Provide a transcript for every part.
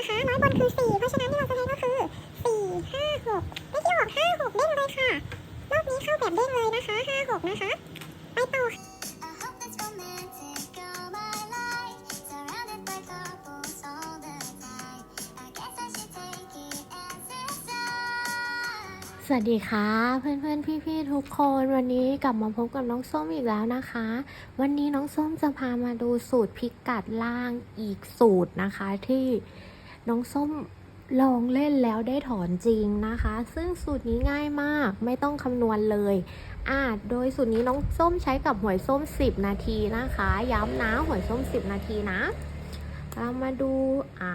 นะคะร้อยบนคือสี่เพราะฉะนั้นที่เราจะใช้ก็คือสี่ห้าหกเลขที่ออกห้าหกเด้งเลยค่ะ รอบนี้เข้าแบบเด้งเลยนะคะห้าหกนะคะ ไปต่อ I hope that's romantic all my life. Surrounded by couples all the time. I guess I should take it as a sign. สวัสดีค่ะ เพื่อนเพื่อนพี่พี่ๆทุกคนวันนี้กลับมาพบกับน้องส้มอีกแล้วนะคะ วันนี้น้องส้มจะพามาดูสูตรพริกกัดล่างอีกสูตรนะคะที่ น้องส้มลองเล่นแล้วได้ถอนจริงนะคะ ซึ่งสูตรนี้ง่ายมากไม่ต้องคำนวณเลยอ่าโดยสูตรนี้น้องส้มใช้กับหวยส้ม 10 นาทีนะคะ ย้ำนะหวยส้ม 10 นาทีนะเรามาดูอ่า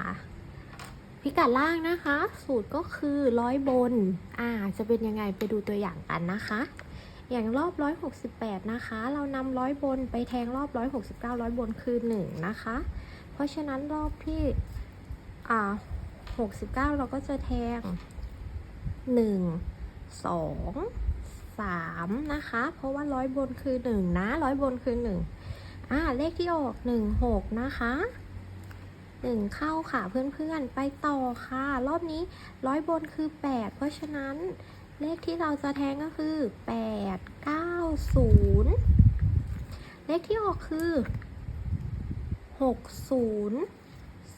พิกัดล่างนะคะ สูตรก็คือร้อยบนอ่าจะเป็นยังไงไปดูตัวอย่างกันนะคะ อย่างรอบ 168 นะคะ เรานำร้อยบนไปแทงรอบ 169ร้อยบนคือ 1 นะคะ เพราะฉะนั้นรอบที่ อ่า69เก้าเราก็จะแทง1 2 3นะคะ เพราะว่าร้อยบนคือ1นะร้อยบนคือ1อ่าเลขที่ออก1 6นะคะหนึ่งเข้าค่ะเพื่อนๆ ไปต่อค่ะ รอบนี้ร้อยบนคือ8เพราะฉะนั้นเลขที่เราจะแทงก็คือ8 9 0เก้าศูนย์เลขที่ออกคือหกศูนย์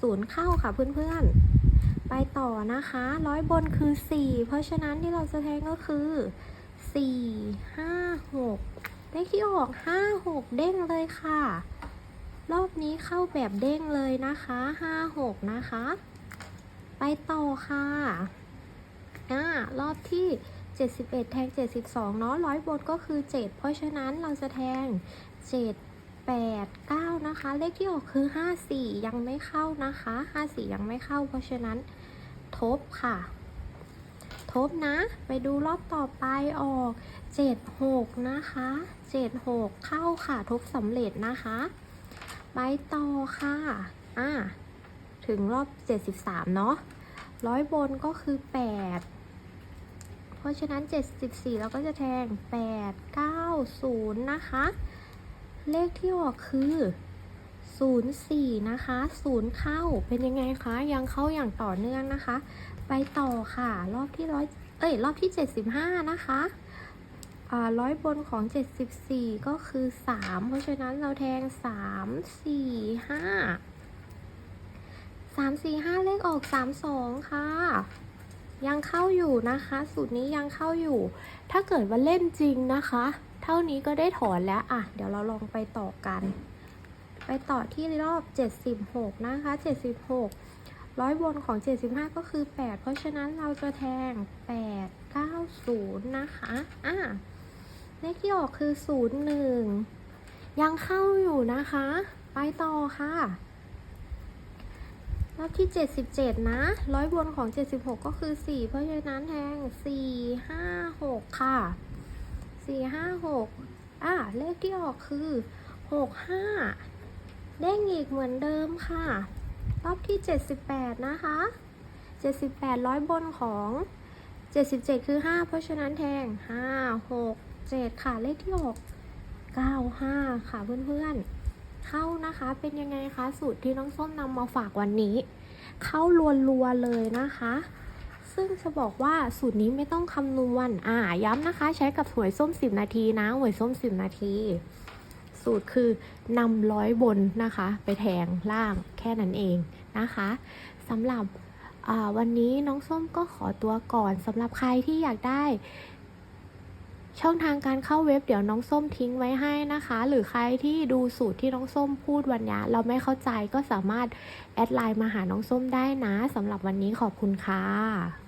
6 0 0เข้าค่ะเพื่อนๆ ไปต่อนะคะร้อยบนคือ 4 เพราะฉะนั้นที่เราจะแทงก็คือ 4 5 6เลขที่ออก 5 6 เด้งเลยค่ะ รอบนี้เข้าแบบเด้งเลยนะคะห้าหกนะคะ ไปต่อค่ะอ่ารอบที่71 แทง 72 เนาะร้อยบนก็คือ 7 เพราะฉะนั้นเราจะแทง 7 8 9 นะคะ เลขที่ออกคือ 54 ยังไม่เข้านะคะ 54 ยังไม่เข้า เพราะฉะนั้นทบค่ะ ทบนะ ไปดูรอบต่อไปออก 7 6 นะคะ 7 6 เข้าค่ะ ทบสำเร็จนะคะ ไปต่อค่ะ อ่า ถึงรอบ 73 เนาะร้อยบนก็คือ 8เพราะฉะนั้น 74 เราก็จะแทง 8 9 0 นะคะ เลขที่ออกคือ 04 นะคะ 0 เข้า เป็นยังไงคะ ยังเข้าอย่างต่อเนื่องนะคะ ไปต่อค่ะ รอบที่ร้อยเอ้ย รอบที่ 75 นะคะอ่าร้อยบนของ 74 ก็คือ 3 เพราะฉะนั้นเราแทง 3 4 5 3 4 5 เลขออก 3 2 ค่ะ ยังเข้าอยู่นะคะ สูตรนี้ยังเข้าอยู่ ถ้าเกิดว่าเล่นจริงนะคะ เท่านี้ก็ได้ถอนแล้วอะ เดี๋ยวเราลองไปต่อกัน ไปต่อที่รอบ 76 นะคะ 76 ร้อยบนของ 75 ก็คือ 8 เพราะฉะนั้นเราจะแทง 8 9 0 นะคะอะเลขที่ออกคือ 01 ยังเข้าอยู่นะคะ ไปต่อค่ะ รอบที่ 77 นะร้อยบนของ 76 ก็คือ 4 เพราะฉะนั้นแทง 4 5 6 ค่ะ 4 5 6 อะ เลขที่ออกคือ 6 5 เด้งอีกเหมือนเดิมค่ะ รอบที่ 78 นะคะ 78 ร้อยบนของ 77 คือ 5 เพราะฉะนั้นแทง 5 6 7 ค่ะ เลขที่ออก95 ค่ะเพื่อนๆ ข้านะคะ เป็นยังไงคะสูตรที่น้องส้มนำมาฝากวันนี้เข้ารัวๆเลยนะคะ ซึ่งจะบอกว่าสูตรนี้ไม่ต้องคำนวณอ่าย้ำนะคะ ใช้กับหวยส้ม 10 นาทีนะหวยส้ม 10 นาที สูตรคือนำร้อยบนนะคะ ไปแทงล่างแค่นั้นเองนะคะสำหรับวันนี้น้องส้มก็ขอตัวก่อนสำหรับใครที่อยากได้ ช่องทางการเข้าเว็บเดี๋ยวน้องส้มทิ้งไว้ให้นะคะ หรือใครที่ดูสูตรที่น้องส้มพูดวันนี้เราไม่เข้าใจก็สามารถแอดไลน์มาหาน้องส้มได้นะสำหรับวันนี้ขอบคุณค่ะ